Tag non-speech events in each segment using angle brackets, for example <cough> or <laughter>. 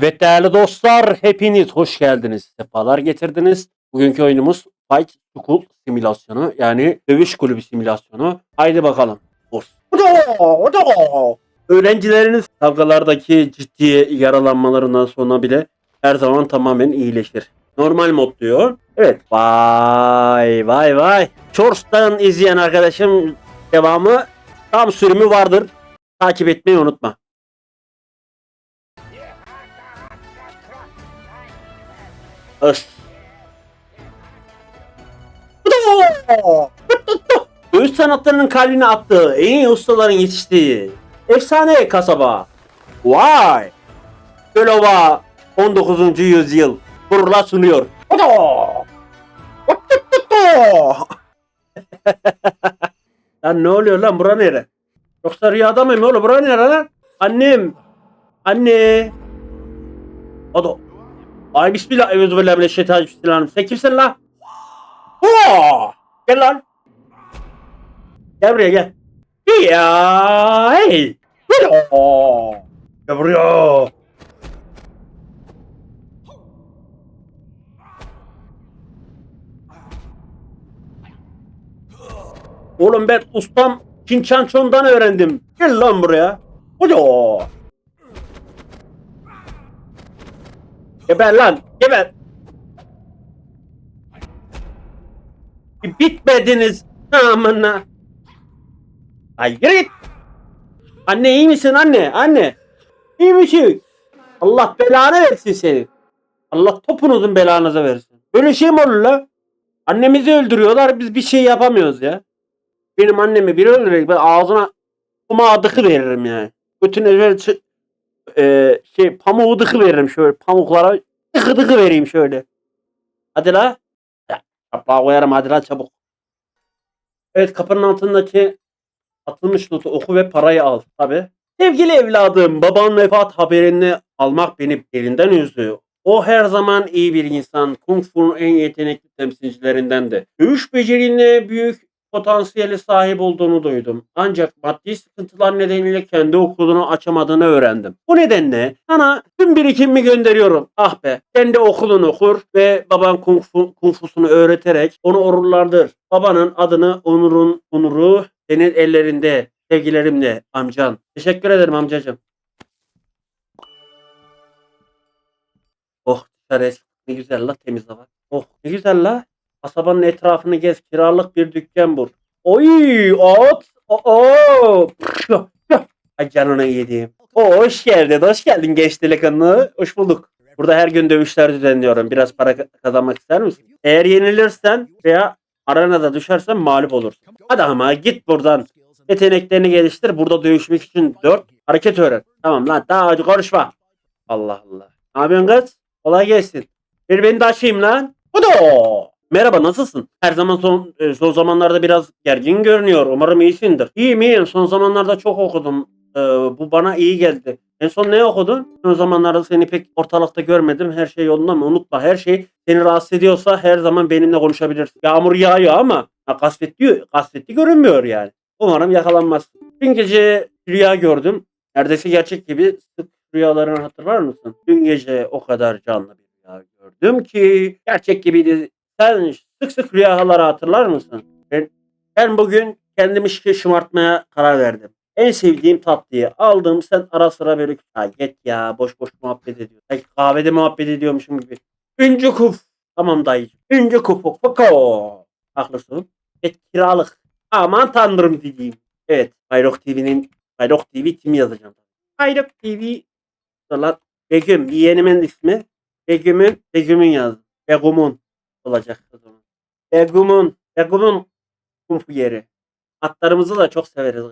Evet değerli dostlar, hepiniz hoş geldiniz. Sefalar getirdiniz. Bugünkü oyunumuz Fight School simülasyonu yani dövüş kulübü simülasyonu. Haydi bakalım. Öğrencileriniz kavgalardaki ciddi yaralanmalarından sonra bile her zaman tamamen iyileşir. Normal mod diyor. Evet. Vay vay vay. Shorts'tan izleyen arkadaşım devamı tam sürümü vardır. Takip etmeyi unutma. Öf. Dövüş sanatlarının kalbine attığı en iyi ustaların yetiştiği efsane kasaba. Vay! Gölova 19. yüzyıl gururla sunuyor. <laughs> lan ne oluyor lan bura nere? Yoksa rüyada mıyım oğlum bura nere lan? Annem. Anne. O da. Ay bismillah. Euzubillahimineşşeytanirracim. Sen kimsin lan? Oo! Gel lan. Gel buraya gel. Ya hey. Oo! Gel buraya. Oğlum ben ustam Çinçançon'dan öğrendim. Gel lan buraya. Oyo. Geber lan. Geber. Bitmediniz. Amına. Ay git. Anne iyi misin anne? Anne. İyi misin? Allah belanı versin seni. Allah topunuzun belanızı versin. Böyle şey mi olur la? Annemizi öldürüyorlar biz bir şey yapamıyoruz ya. Benim annemi biri öldürecek ben ağzına kuma adıkı veririm yani. Çı- e, şey pamuğu dıkı veririm şöyle pamuklara dıkı dıkı vereyim şöyle. Hadi la. Kapağı koyarım hadi la çabuk. Evet kapının altındaki atılmış notu oku ve parayı al tabi. Sevgili evladım babanın vefat haberini almak beni derinden üzdü. O her zaman iyi bir insan. Kung Fu'nun en yetenekli temsilcilerinden de. Dövüş beceriline büyük potansiyeli sahip olduğunu duydum. Ancak maddi sıkıntılar nedeniyle kendi okulunu açamadığını öğrendim. Bu nedenle sana tüm birikimimi gönderiyorum. Ah be. Kendi okulunu okur ve baban kung, fu, kung öğreterek onu onurlandır. Babanın adını onurun onuru senin ellerinde. Sevgilerimle amcan. Teşekkür ederim amcacığım. Oh dışarıya. Ne güzel la temiz hava. Oh ne güzel la. Kasabanın etrafını gez. Kiralık bir dükkan bul. Oy at. Oo. Ay canına yediğim. Oo, hoş geldin. Hoş geldin genç delikanlı. Hoş bulduk. Burada her gün dövüşler düzenliyorum. Biraz para ka- kazanmak ister misin? Eğer yenilirsen veya arenada düşersen mağlup olursun. Hadi ama git buradan. Yeteneklerini geliştir. Burada dövüşmek için 4 hareket öğren. Tamam lan daha hadi konuşma. Allah Allah. Ne yapıyorsun kız? Kolay gelsin. Bir beni de açayım lan. Hudo. Merhaba nasılsın? Her zaman son e, son zamanlarda biraz gergin görünüyor. Umarım iyisindir. İyiyim iyiyim. Son zamanlarda çok okudum. Ee, bu bana iyi geldi. En son ne okudun? Son zamanlarda seni pek ortalıkta görmedim. Her şey yolunda mı? Unutma her şey seni rahatsız ediyorsa her zaman benimle konuşabilirsin. Yağmur yağıyor ama ha, kasvetli, kasvetli görünmüyor yani. Umarım yakalanmazsın. Dün gece rüya gördüm. Neredeyse gerçek gibi sık rüyalarını hatırlar mısın? Dün gece o kadar canlı bir rüya gördüm ki gerçek gibiydi. Sen sık sık rüyaları hatırlar mısın? Ben, ben bugün kendimi şımartmaya karar verdim. En sevdiğim tatlıyı aldım. Sen ara sıra böyle ha, git ya boş boş muhabbet ediyor. Sanki kahvede muhabbet ediyormuşum gibi. Üncü kuf. Tamam dayıcım. Üncü kufu. Fako. Haklısın. Et kiralık. Aman tanrım diyeyim. Evet. Bayrok TV'nin Bayrok TV tim yazacağım. Bayrok TV Salat Begüm. Yeğenimin ismi. Begüm'ün Begüm'ün yazdım. Begum'un olacak zaman. Begum'un Begum'un kumfu yeri. Atlarımızı da çok severiz.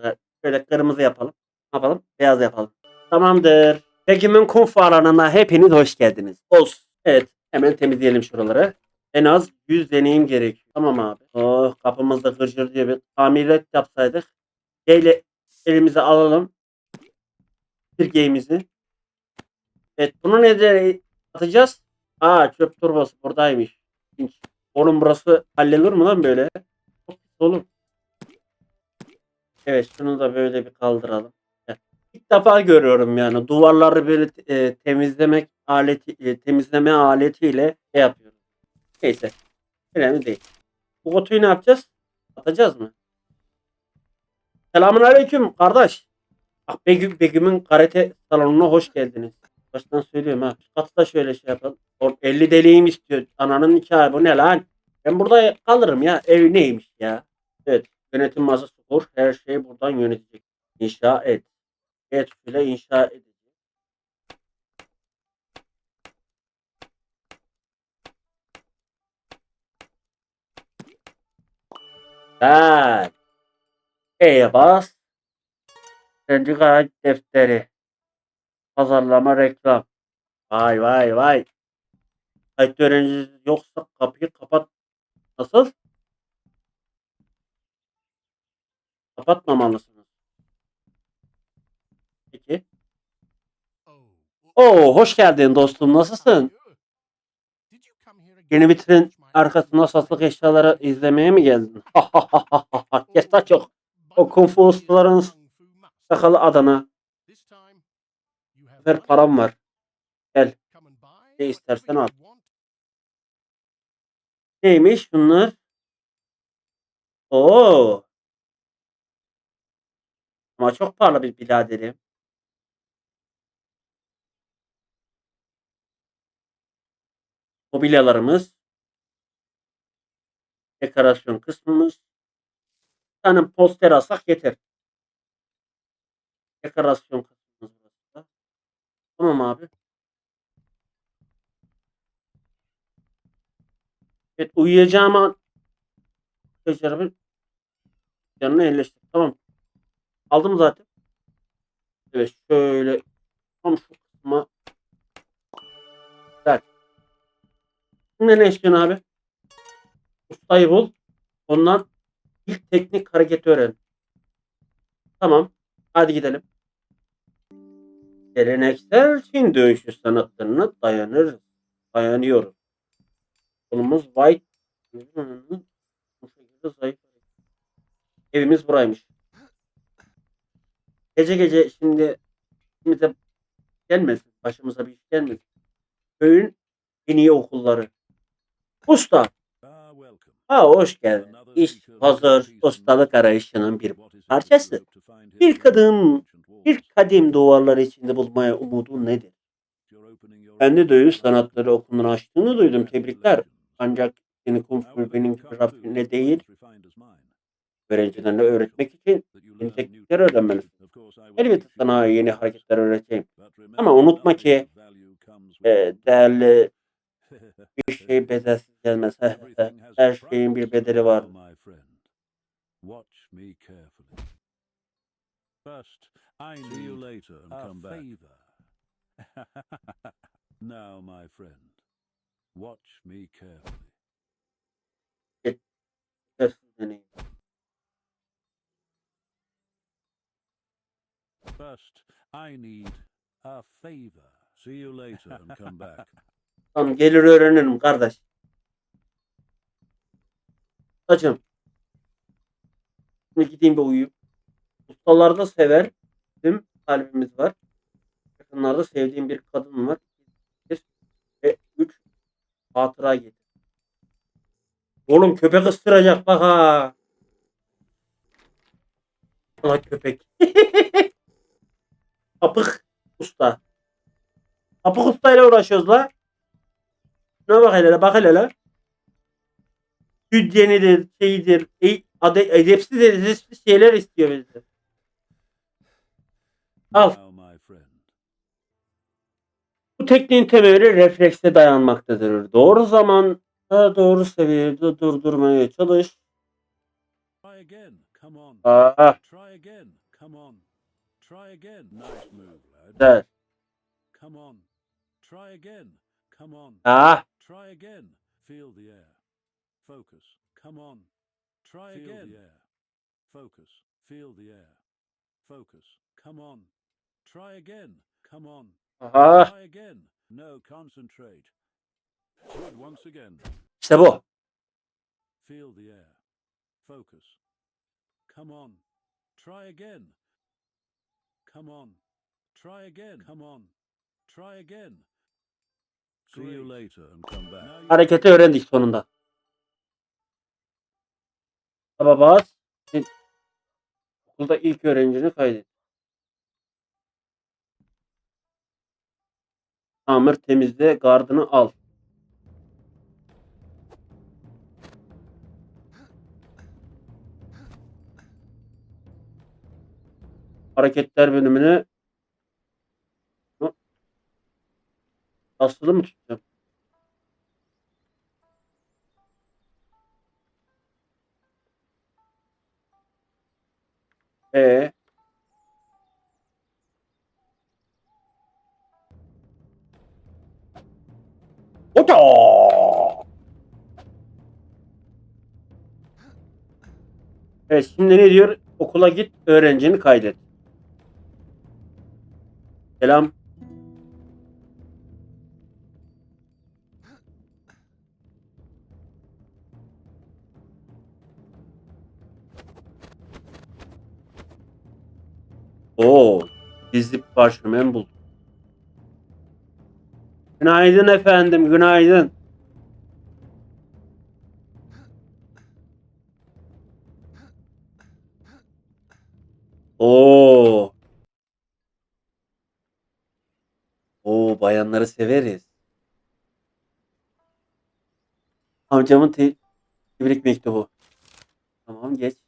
Şöyle kırmızı yapalım. Yapalım? Beyaz yapalım. Tamamdır. Begüm'ün kumfu alanına hepiniz hoş geldiniz. Olsun. Evet. Hemen temizleyelim şuraları. En az 100 deneyim gerekiyor. Tamam abi. Oh kapımızda gırgır diye bir tamirat yapsaydık. Şöyle elimize alalım. Sirkeğimizi. Evet bunu nereye atacağız? Aa çöp torbası buradaymış. Oğlum burası hallolur mu lan böyle? Oğlum. Evet şunu da böyle bir kaldıralım. Gel. İlk defa görüyorum yani. Duvarları böyle e, temizlemek aleti e, temizleme aletiyle şey yapıyorum. Neyse. Önemli değil. Bu kutuyu ne yapacağız? Atacağız mı? Selamun aleyküm kardeş. Bak Begüm, Begüm'ün karate salonuna hoş geldiniz. Baştan söylüyorum ha. Katı da şöyle şey yapalım. Oğlum 50 deliğim istiyor. Ananın nikahı bu ne lan? Ben burada kalırım ya. Ev neymiş ya? Evet. Yönetim masası kur. Her şeyi buradan yönetecek. İnşa et. Evet şöyle inşa edeceğim. Güzel. E'ye bas. Sendika defteri. Pazarlama reklam. Vay vay vay. Kayıt öğrenciniz yoksa kapıyı kapat. Nasıl? Kapatmamalısınız. Peki. Oo, hoş geldin dostum. Nasılsın? Yeni vitrin arkasında satılık eşyaları izlemeye mi geldin? Kes daha çok. O kung fu ustaların sakalı Adana. Ver param var. Gel. Ne istersen al. Neymiş bunlar? Oo. Ama çok pahalı bir biraderim. Mobilyalarımız. Dekorasyon kısmımız. Bir tane poster alsak yeter. Dekorasyon burası. Tamam abi. Evet uyuyacağım an Becerimi yanına yerleştir. Tamam. Aldım zaten. Evet şöyle tam şu kısma Güzel. Şimdi ne istiyorsun abi? Ustayı bul. Ondan ilk teknik hareketi öğren. Tamam. Hadi gidelim. Geleneksel Çin dövüşü sanatlarına dayanır. Dayanıyoruz. Konumuz White. Evimiz buraymış. Gece gece şimdi de gelmesin. Başımıza bir iş gelmesin. Köyün en iyi okulları. Usta. Ha hoş geldin. İş hazır. Ustalık arayışının bir parçası. Bir kadın bir kadim duvarlar içinde bulmaya umudun nedir? Kendi dövüş sanatları okulunu açtığını duydum. Tebrikler. Ancak seni fu benim rafine değil, öğrencilerine öğretmek için yeni teknikler öğrenmelisin. Elbette sana yeni hareketler öğreteceğim. Ama unutma ki e, değerli bir şey bedelsiz gelmez. Her şeyin bir bedeli var. First, I See you need later and a come back. favor. <laughs> now, my friend, watch me carefully. Bedelsiz deneyim. First, I need a favor. See you later and come back. Tamam gelir öğrenirim kardeş. Hacım. Şimdi gideyim bir uyuyayım. Ustalarda sever. Bizim kalbimiz var. Yakınlarda sevdiğim bir kadın var. Bir ve üç hatıra getir. Oğlum köpek ısıracak bak ha. Allah köpek. <laughs> Kapık usta. Kapık ustayla uğraşıyoruz la. Şuna bak hele bak hele la. Hüdyenidir, şeyidir, e, ade, edepsiz edepsiz şeyler istiyor bizden. Al. Now, my friend. Bu tekniğin temeli reflekse dayanmaktadır. Doğru zamanda doğru seviyede durdurmaya çalış. Try again. Come on. Aa, Try again. Come on. Try again. Nice move, lad. güzel. Come on. Try again. Come on. Aa, Try again. Feel the air. Focus. Come on. Try Feel again. the air. Focus. Feel the air. Focus. Come on. Try again. Come on. aha, Try again. No, concentrate. Good once again. işte bu. Feel the air. Focus. Come on. Try again. Come on. Try again. Come on. Try again. See you later and come back. Now you Hareketi öğrendik sonunda. Taba bas. Okulda ilk öğrencini kaydet. Tamir temizle, gardını al. Hareketler bölümüne Hı? asılı mı tutacağım? E Hoca! Evet şimdi ne diyor? Okula git, öğrencini kaydet. Selam. Oo, gizli parşömen buldum. Günaydın efendim, günaydın. Oo. Oo, bayanları severiz. Amcamın te- tebrik mektubu. Tamam, geç.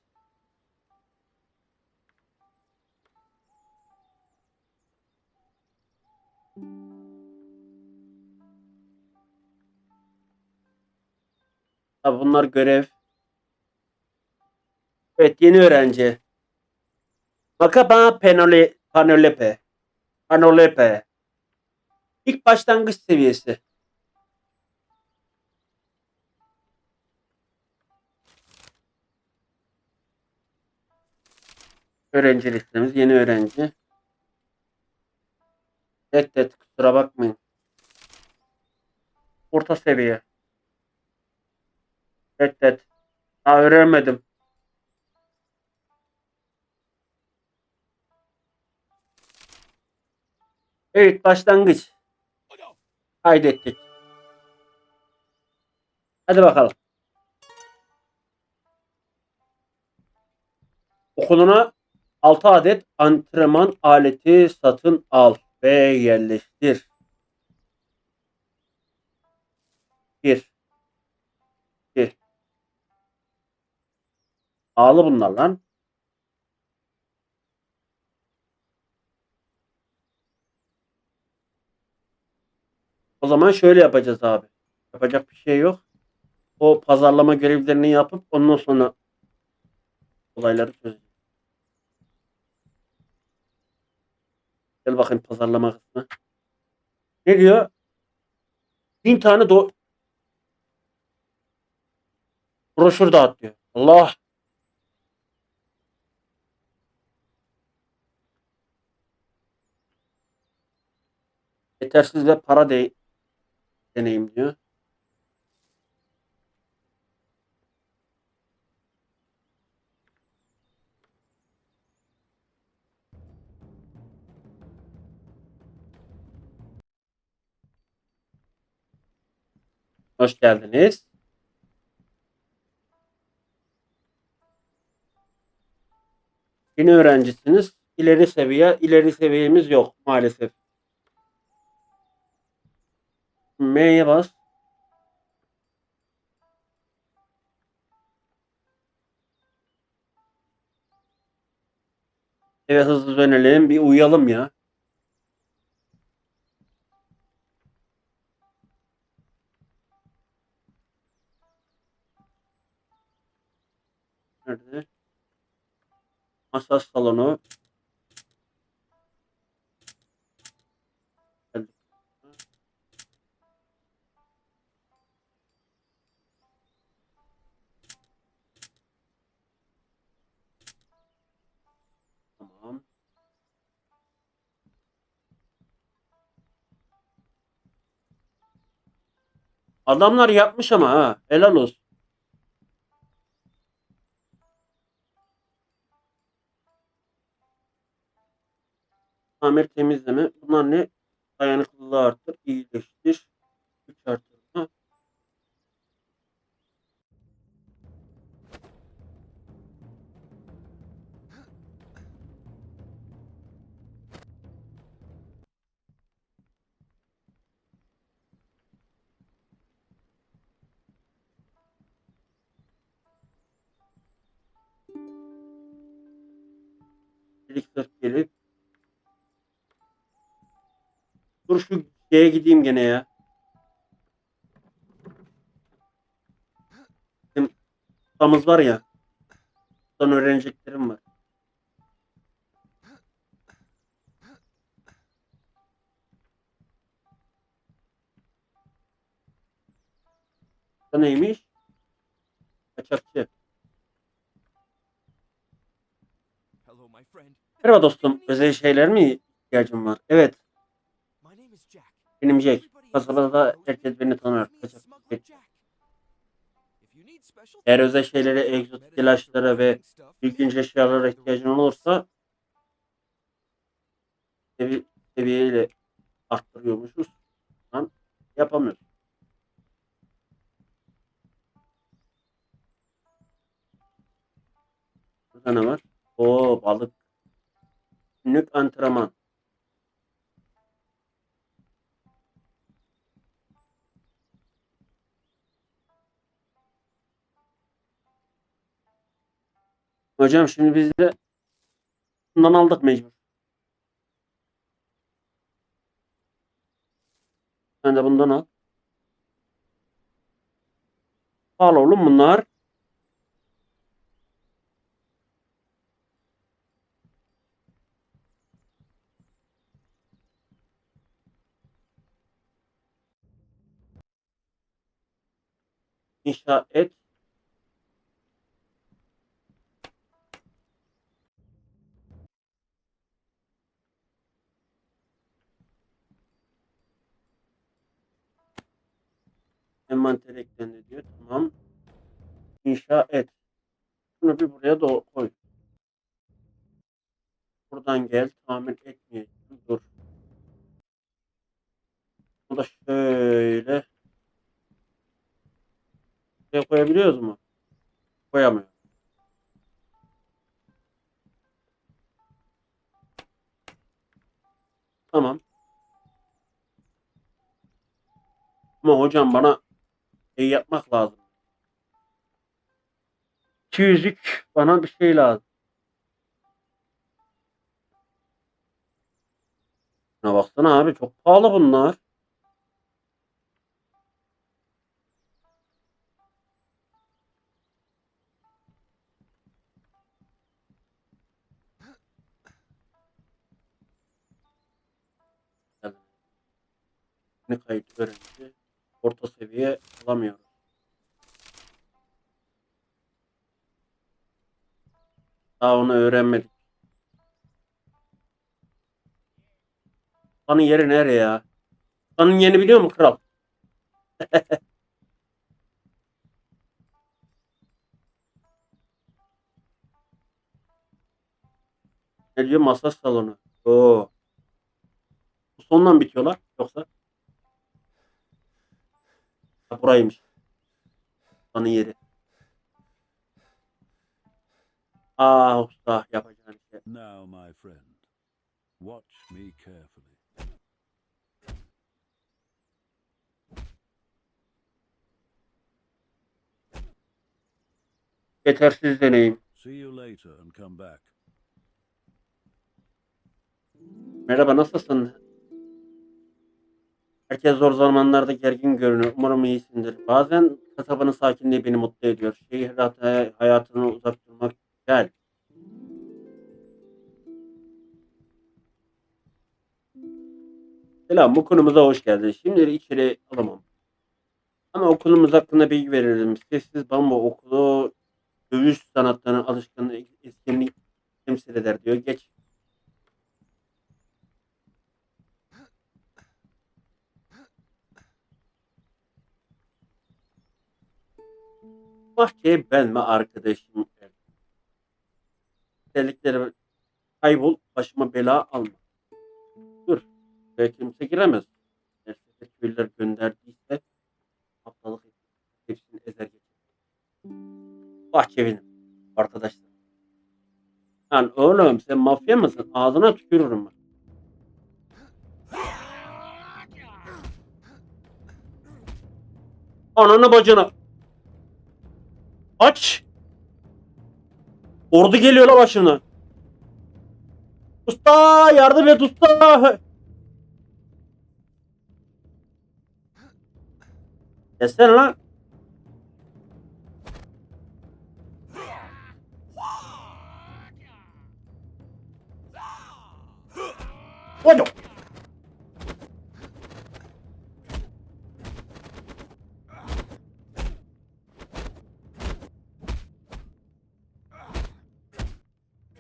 Tabii bunlar görev. Evet, yeni öğrenci. Makaba penole, panolepe. Panolepe. İlk başlangıç seviyesi. Öğrenci listemiz. Yeni öğrenci. Evet, evet kusura bakmayın. Orta seviye. Evet. Daha öğrenmedim. Evet başlangıç. Kaydettik. Hadi bakalım. Okuluna 6 adet antrenman aleti satın al ve yerleştir. 1 Ağlı bunlar lan. O zaman şöyle yapacağız abi. Yapacak bir şey yok. O pazarlama görevlerini yapıp ondan sonra olayları çözeceğiz. Gel bakayım pazarlama kısmı. Ne diyor? Bin tane do broşür dağıt diyor. Allah. Yetersiz ve para de deneyim diyor. Hoş geldiniz. Yeni öğrencisiniz. İleri seviye, ileri seviyemiz yok maalesef. M'ye bas. Evet hızlı dönelim. Bir uyuyalım ya. Nerede? Masaj salonu. Geldik. Tamam. Adamlar yapmış ama ha. Helal olsun. Tamir, temizleme. Bunlar ne? Dayanıklılığı arttır, iyileştir. Çelik gelip. Dur şu şeye gideyim gene ya. Bizim ustamız var ya. Buradan öğreneceklerim var. Bu neymiş? Kaçakçı. Hello, my friend. Merhaba dostum. Özel şeyler mi ihtiyacın var? Evet. Benim Jack. Kasabada herkes beni tanır. Eğer özel şeylere, egzotik ilaçlara ve ilginç eşyalara ihtiyacın olursa sevi seviyeyle arttırıyormuşuz. Lan yapamıyoruz. Burada ne var? Oo balık. Günlük antrenman. Hocam şimdi biz de bundan aldık mecbur. Sen de bundan al. Al oğlum bunlar. İnşa et. Envantere eklendi diyor. Tamam. İnşa et. Şunu bir buraya da koy. Buradan gel. Tamir etmeyeceğim. Dur. Bu da şöyle. Buraya koyabiliyoruz mu? Koyamıyor. Tamam. Ama hocam bana şey yapmak lazım. 200'lük bana bir şey lazım. Şuna baksana abi çok pahalı bunlar. Ne kayıt öğrenci orta seviye alamıyoruz. Daha onu öğrenmedik. Sultanın yeri nereye ya? Sultanın yerini biliyor mu kral? <laughs> ne diyor? Masaj salonu. Oo. Bu sondan bitiyorlar yoksa? Buraymış. Sultanın yeri. Ah usta yapacağım şey. Now, my friend, watch me carefully. Yetersiz deneyim. See you later and come back. Merhaba nasılsın? Herkes zor zamanlarda gergin görünür. Umarım iyisindir. Bazen kasabanın sakinliği beni mutlu ediyor. Şehir hayatı- hayatını uzak durmak güzel. Selam, bu konumuza hoş geldin. Şimdi içeri alamam. Ama okulumuz hakkında bilgi veririm. Sessiz Bambu Okulu dövüş sanatlarının alışkanlığı etkinlik temsil eder diyor. Geç. Bahçeye ben ve arkadaşım Özellikleri kaybol, başıma bela alma. Ve kimse giremez. Eğer size köylüler gönderdiyse haftalık hepsini ezer geçer. Bahçe benim arkadaşlar. Lan oğlum sen mafya mısın? Ağzına tükürürüm ben. Ananı bacını. Aç. Ordu geliyor la başına. Usta yardım et usta. Desene lan. Hadi.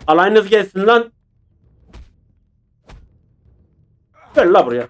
Alayınız gelsin lan. Gel la buraya.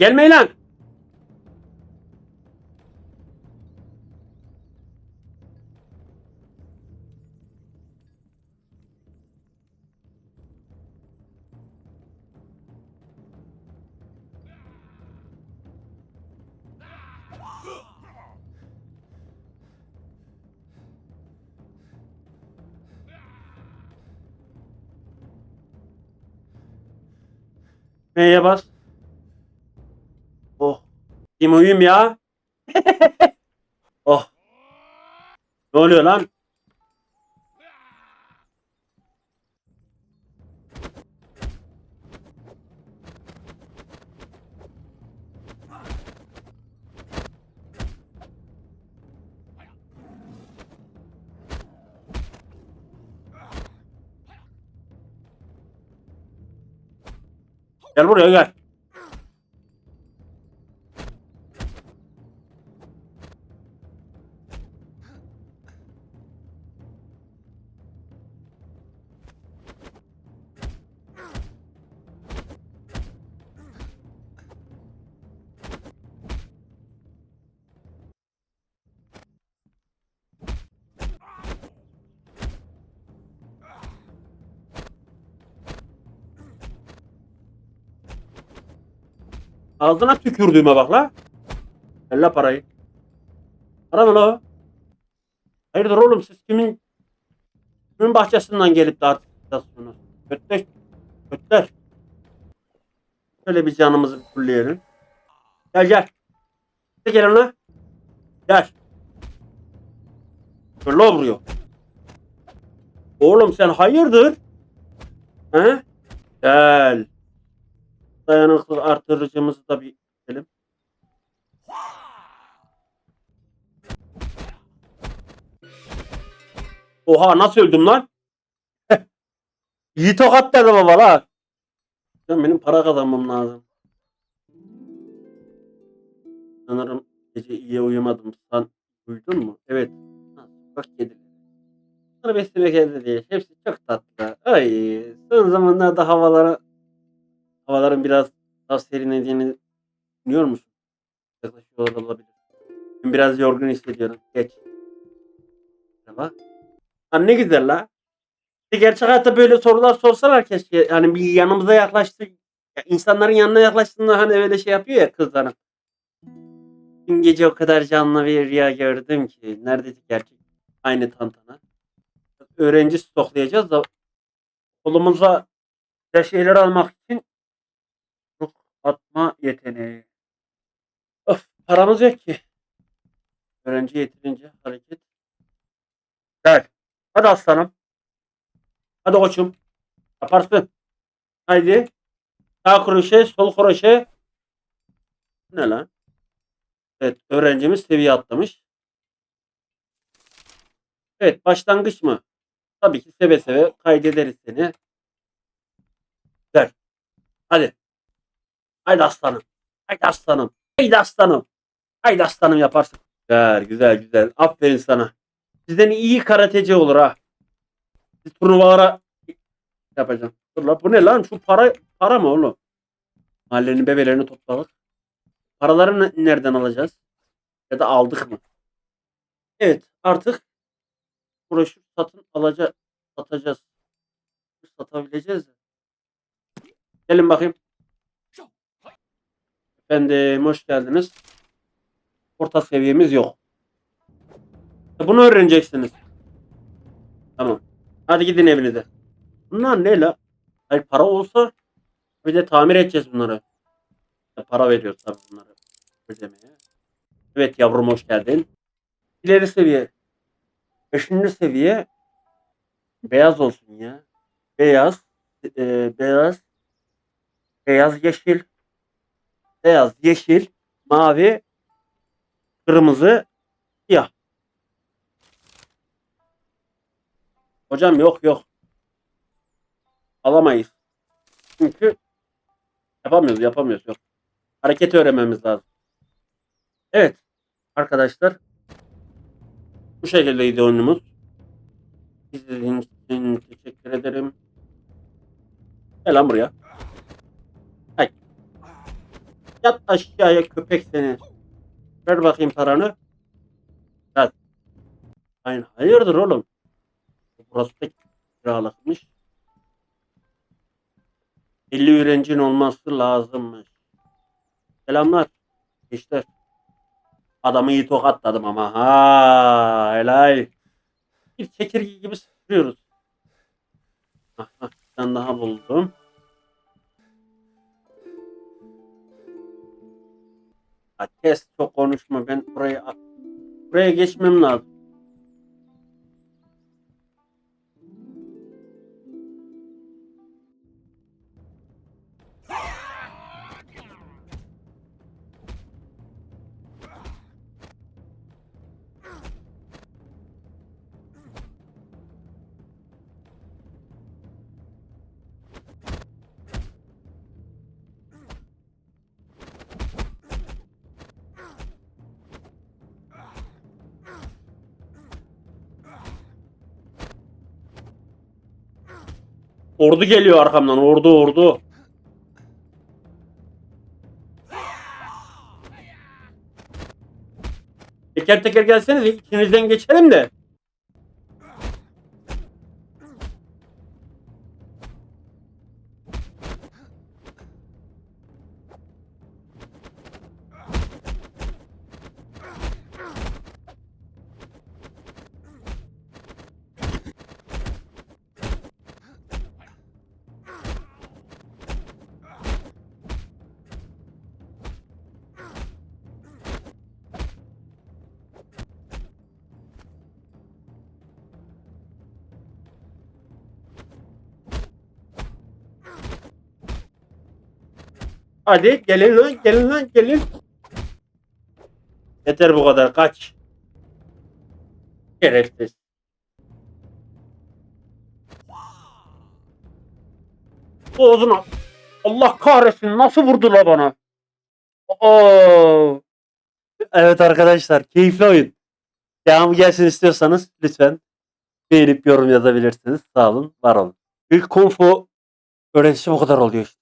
Gelmeyin lan. Neye bas? Kim uyuyayım ya? <laughs> oh. Ne oluyor lan? Gel buraya gel. Ağzına tükürdüğüme bak la. La parayı. Para mı la? Hayırdır oğlum siz kimin kimin bahçesinden gelip de artık istasyonu? Kötler. Kötler. Şöyle bir canımızı bir fulleyelim. Gel gel. Hadi gelin la. Gel. Şöyle vuruyor. Oğlum sen hayırdır? He? Gel. Dayanıklı artırıcımızı da bir edelim. Oha nasıl öldüm lan? <laughs> İyi tokat dedi baba la. Ben benim para kazanmam lazım. Sanırım gece iyi uyumadım. Sen uyudun mu? Evet. Ha, sokak kedileri. Bunları beslemek elde değil. Hepsi çok tatlı. Ay, son zamanlarda havalara havaların biraz daha serinlediğini düşünüyor musun? Yaklaşıyor olabilir. Ben biraz yorgun hissediyorum. Geç. Merhaba. Ha, ne güzel la. Gerçek hayatta böyle sorular sorsalar keşke. Hani bir yanımıza yaklaştı. Ya insanların yanına yaklaştığında hani öyle şey yapıyor ya kızların. Dün gece o kadar canlı bir rüya gördüm ki. Neredeydi gerçek? Aynı tantana. Öğrenci stoklayacağız da kolumuza bir şeyler almak için atma yeteneği. Of paramız yok ki. Öğrenci yeterince hareket. Gel. Hadi aslanım. Hadi koçum. Yaparsın. Haydi. Sağ kroşe, sol kroşe. Ne lan? Evet, öğrencimiz seviye atlamış. Evet, başlangıç mı? Tabii ki seve seve kaydederiz seni. Güzel. Hadi. Haydi aslanım. Haydi aslanım. Haydi aslanım. Haydi aslanım yaparsın. Güzel güzel güzel. Aferin sana. Sizden iyi karateci olur ha. Siz turnuvalara yapacağım. Dur la bu ne lan? Şu para para mı oğlum? Mahallenin bebelerini topladık. Paraları ne- nereden alacağız? Ya da aldık mı? Evet artık broşür satın alacağız. Satacağız. Satabileceğiz. Gelin bakayım. Efendim hoş geldiniz. Orta seviyemiz yok. Bunu öğreneceksiniz. Tamam. Hadi gidin evinize. Bunlar ne la? Hayır para olsa bir de tamir edeceğiz bunları. Para veriyoruz tabii bunları ödemeye. Evet yavrum hoş geldin. İleri seviye. Beşinci seviye beyaz olsun ya. Beyaz, e, beyaz, beyaz yeşil, beyaz yeşil, mavi, kırmızı, siyah. Hocam yok yok. Alamayız. Çünkü yapamıyoruz yapamıyoruz yok. Hareket öğrenmemiz lazım. Evet arkadaşlar. Bu şekildeydi oyunumuz. İzlediğiniz için teşekkür ederim. Gel lan buraya. Yat aşağıya köpek seni. Ver bakayım paranı. Yat. Hayır, hayırdır oğlum? Burası pek kiralıkmış. 50 öğrencin olması lazımmış. Selamlar. Gençler. Adamı iyi tokatladım ama. Ha, helal. Bir çekirge gibi sürüyoruz. Ah, ah, bir daha buldum. Kes çok konuşma. Ben buraya buraya geçmem lazım. Ordu geliyor arkamdan. Ordu ordu. Teker teker gelseniz ikinizden geçelim de. Hadi gelin lan gelin lan gelin. Yeter bu kadar kaç. Şerefsiz. Boğazına. Allah kahretsin nasıl vurdular bana. Oo. Evet arkadaşlar keyifli oyun. Devamı gelsin istiyorsanız lütfen beğenip yorum yazabilirsiniz. Sağ olun, var olun. İlk konfu öğretisi bu kadar oluyor işte.